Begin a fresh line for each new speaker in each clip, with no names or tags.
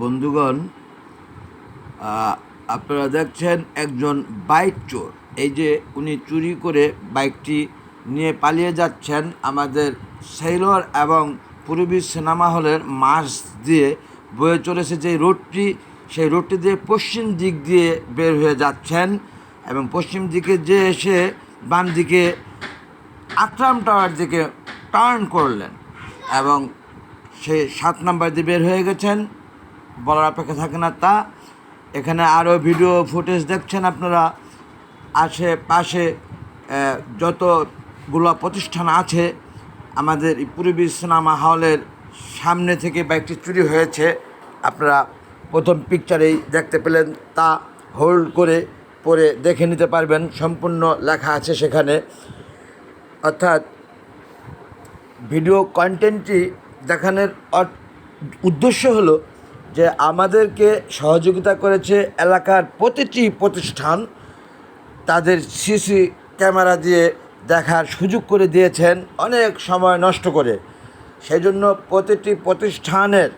বন্ধুগণ আপনারা দেখছেন একজন বাইক চোর। এই যে উনি চুরি করে বাইকটি নিয়ে পালিয়ে যাচ্ছেন আমাদের সেইলর এবং পূর্বী সিনেমা হলের মাস দিয়ে বয়ে চলেছে যে রোডটি, সেই রোডটি দিয়ে পশ্চিম দিক দিয়ে বের হয়ে যাচ্ছেন এবং পশ্চিম দিকে যে এসে বাম দিকে আটরাম টাওয়ার দিকে টার্ন করলেন এবং সে সাত নাম্বার দিয়ে বের হয়ে গেছেন। বলার অপেক্ষা থাকে না তা এখানে আরও ভিডিও ফুটেজ দেখছেন আপনারা। আশেপাশে যতগুলো প্রতিষ্ঠান আছে, আমাদের পূর্বী সিনেমা হলের সামনে থেকে বাইকটি চুরি হয়েছে। আপনারা প্রথম পিকচারেই দেখতে পেলেন, তা হোল্ড করে পরে দেখে নিতে পারবেন। সম্পূর্ণ লেখা আছে সেখানে। অর্থাৎ ভিডিও কন্টেন্টটি দেখানোর উদ্দেশ্য হলো যে আমাদেরকে সহযোগিতা করেছে এলাকার প্রতিটি প্রতিষ্ঠান, তাদের সিসি ক্যামেরা দিয়ে দেখার সুযোগ করে দিয়েছেন অনেক সময় নষ্ট করে। সেই জন্য প্রতিটি প্রতিষ্ঠানের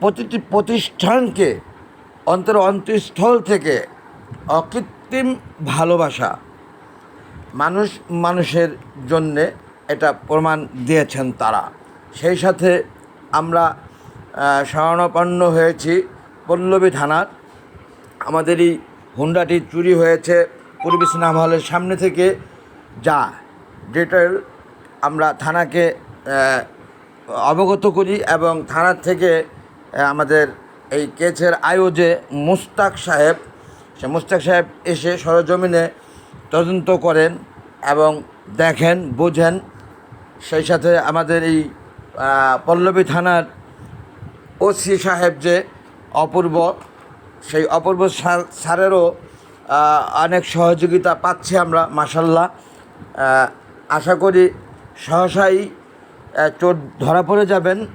প্রতিটি প্রতিষ্ঠানকে অন্তর অন্তঃস্থল থেকে অকৃত্রিম ভালোবাসা মানুষ, মানুষের জন্যে এটা প্রমাণ দিয়েছেন তারা। সেই সাথে আমরা শরণাপন্ন হয়েছি পল্লবী থানার। আমাদের এই হুন্ডাটি চুরি হয়েছে, পূর্বী সিনেমা হলের সামনে থেকে। যা ডিটেল আমরা থানাকে অবগত করি এবং থানার থেকে আমাদের এই কেচের আয়ো যে মুস্তাক সাহেব, সে মুস্তাক সাহেব এসে সরজমিনে তদন্ত করেন এবং দেখেন, বোঝেন। সেই সাথে আমাদের এই পল্লবী থানার ওসি সাহেব যে অপূর্ব, সেই অপূর্ব স্যার- স্যারেরও অনেক সহযোগিতা পাচ্ছি আমরা মাসাল্লাহ আশা করি সহসাই চোর ধরা পড়ে যাবেন।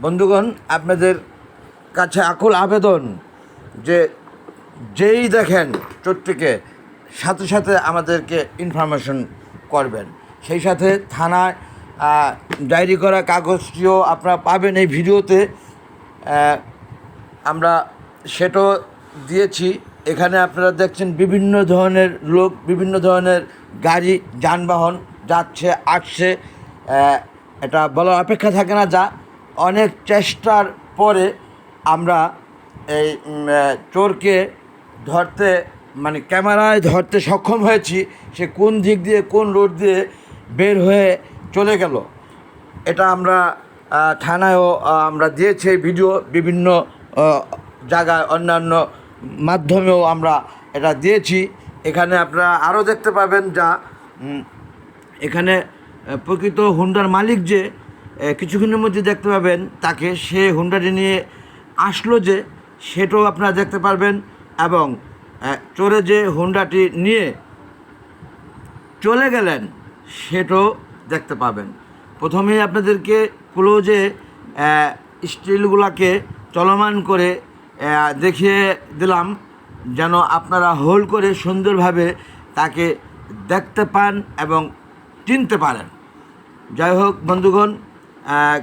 বন্ধুগণ, আপনাদের কাছে আকুল আবেদন যে যেই দেখেন চোরটিকে, সাথে সাথে আমাদেরকে ইনফরমেশন করবেন। সেই সাথে থানায় ডায়েরি করা কাগজটিও আপনারা পাবেন এই ভিডিওতে। আমরা সেটাও দিয়েছি। এখানে আপনারা দেখছেন বিভিন্ন ধরনের লোক, বিভিন্ন ধরনের গাড়ি, যানবাহন যাচ্ছে, আসছে। এটা বলার অপেক্ষা থাকে না, যা অনেক চেষ্টার পরে আমরা এই চোরকে ধরতে মানে ক্যামেরায় ধরতে সক্ষম হয়েছি। সে কোন দিক দিয়ে, কোন রোড দিয়ে বের হয়ে চলে গেল। এটা আমরা থানায়ও আমরা দিয়েছি ভিডিও। বিভিন্ন জায়গায় অন্যান্য মাধ্যমেও আমরা এটা দিয়েছি। এখানে আপনারা আরও দেখতে পাবেন যা এখানে প্রকৃত হুন্ডার মালিক যে কিছুক্ষণের মধ্যে দেখতে পাবেন তাকে। সে হুন্ডাটি নিয়ে আসলো যে, সেটাও আপনারা দেখতে পারবেন এবং চোরে যে হুন্ডাটি নিয়ে চলে গেলেন, সেটাও দেখতে পাবেন। প্রথমেই আপনাদেরকে ক্লোজে স্টিলগুলোকে চলমান করে দেখিয়ে দিলাম, যেন আপনারা হোল্ড করে সুন্দরভাবে তাকে দেখতে পান এবং চিনতে পারেন। যাই হোক, বন্ধুগণ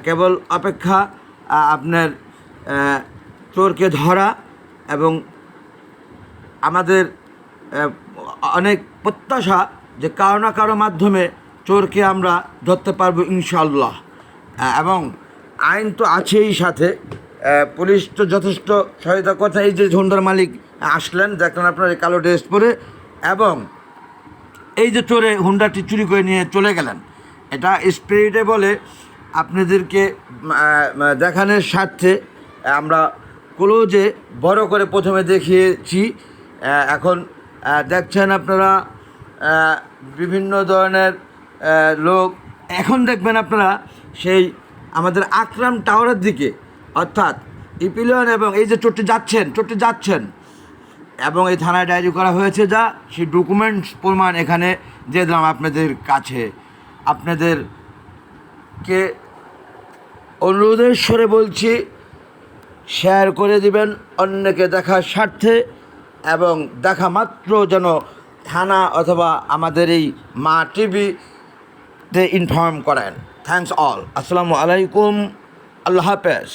কেবল অপেক্ষা আপনার চোরকে ধরা এবং আমাদের অনেক প্রত্যাশা যে কারও না কারও মাধ্যমে চোরকে আমরা ধরতে পারব ইনশাল্লাহ এবং আইন তো আছেই সাথে। পুলিশ তো যথেষ্ট সহায়তা কথা। এই যে ঝন্ডার মালিক আসলেন, দেখলেন আপনার এই কালো ড্রেস পরে, এবং এই যে চোরে হুন্ডাটি চুরি করে নিয়ে চলে গেলেন, এটা স্পিরিটে বলে আপনাদেরকে দেখানোর স্বার্থে আমরা ক্লোজে বড় করে প্রথমে দেখিয়েছি এখন দেখছেন আপনারা বিভিন্ন ধরনের লোক। এখন দেখবেন আপনারা সেই আমাদের আকরাম টাওয়ারের দিকে, অর্থাৎ ইপিলিয়ন এবং এই যে চোরটি যাচ্ছেন চোরটি যাচ্ছেন। এবং এই থানায় ডায়েরি করা হয়েছে যা, সেই ডকুমেন্টস প্রমাণ এখানে দিয়ে দিলাম আপনাদের কাছে। আপনাদেরকে অনুরোধের স্বরে বলছি শেয়ার করে দিবেন অন্যকে দেখার স্বার্থে এবং দেখা মাত্র যেন থানা অথবা আমাদের এই মা টিভিতে ইনফর্ম করেন। থ্যাংকস অল আসসালামু আলাইকুম আল্লাহ হাফেজ